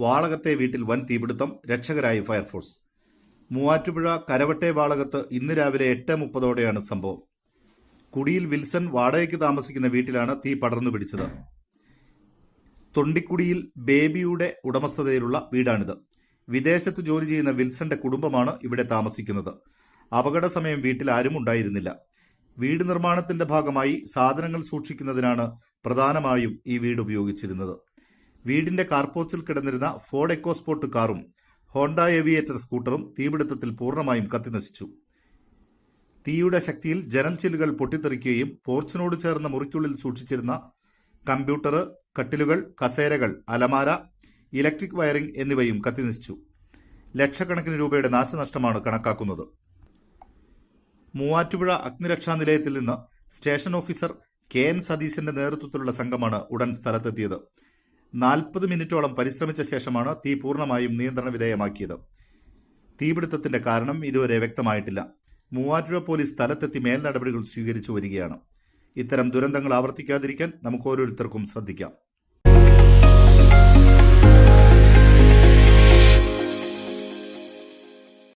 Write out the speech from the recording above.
വാളകത്തെ വീട്ടിൽ വൻ തീപിടുത്തം രക്ഷകരായി ഫയർഫോഴ്സ്. മൂവാറ്റുപുഴ കരവട്ടെ വാളകത്ത് ഇന്ന് രാവിലെ എട്ട് മുപ്പതോടെയാണ് സംഭവം. കുടിയിൽ വിൽസൺ വാടകയ്ക്ക് താമസിക്കുന്ന വീട്ടിലാണ് തീ പടർന്നു പിടിച്ചത്. തൊണ്ടിക്കുടിയിൽ ബേബിയുടെ ഉടമസ്ഥതയിലുള്ള വീടാണിത്. വിദേശത്ത് ജോലി ചെയ്യുന്ന വിൽസന്റെ കുടുംബമാണ് ഇവിടെ താമസിക്കുന്നത്. അപകട സമയം വീട്ടിൽ ആരും ഉണ്ടായിരുന്നില്ല. വീട് നിർമ്മാണത്തിന്റെ ഭാഗമായി സാധനങ്ങൾ സൂക്ഷിക്കുന്നതിനാണ് പ്രധാനമായും ഈ വീട് ഉപയോഗിച്ചിരുന്നത്. വീടിന്റെ കാർപോച്ചിൽ കിടന്നിരുന്ന ഫോർഡ് എക്കോസ്പോർട്ട് കാറും ഹോണ്ട ഏവിയേറ്റർ സ്കൂട്ടറും തീപിടുത്തത്തിൽ പൂർണമായും കത്തിനശിച്ചു. തീയുടെ ശക്തിയിൽ ജനൽ ചില്ലുകൾ പൊട്ടിത്തെറിക്കുകയും പോർച്ചിനോട് ചേർന്ന മുറിക്കുള്ളിൽ സൂക്ഷിച്ചിരുന്ന കമ്പ്യൂട്ടർ കട്ടിലുകൾ കസേരകൾ അലമാര ഇലക്ട്രിക് വയറിംഗ് എന്നിവയും കത്തിനശിച്ചു. ലക്ഷക്കണക്കിന് രൂപയുടെ നാശനഷ്ടമാണ് കണക്കാക്കുന്നത്. മൂവാറ്റുപുഴ അഗ്നിരക്ഷാ നിലയത്തിൽ നിന്ന് സ്റ്റേഷൻ ഓഫീസർ കെ എൻ സതീശന്റെ നേതൃത്വത്തിലുള്ള സംഘമാണ് ഉടൻ സ്ഥലത്തെത്തിയത്. നാൽപ്പത് മിനിറ്റോളം പരിശ്രമിച്ച ശേഷമാണ് തീ പൂർണമായും നിയന്ത്രണ വിധേയമാക്കിയത്. തീപിടുത്തത്തിന്റെ കാരണം ഇതുവരെ വ്യക്തമായിട്ടില്ല. മൂവാറ്റുപുഴ പോലീസ് സ്ഥലത്തെത്തി മേൽ നടപടികൾ സ്വീകരിച്ചു വരികയാണ്. ഇത്തരം ദുരന്തങ്ങൾ ആവർത്തിക്കാതിരിക്കാൻ നമുക്ക് ഓരോരുത്തർക്കും ശ്രദ്ധിക്കാം.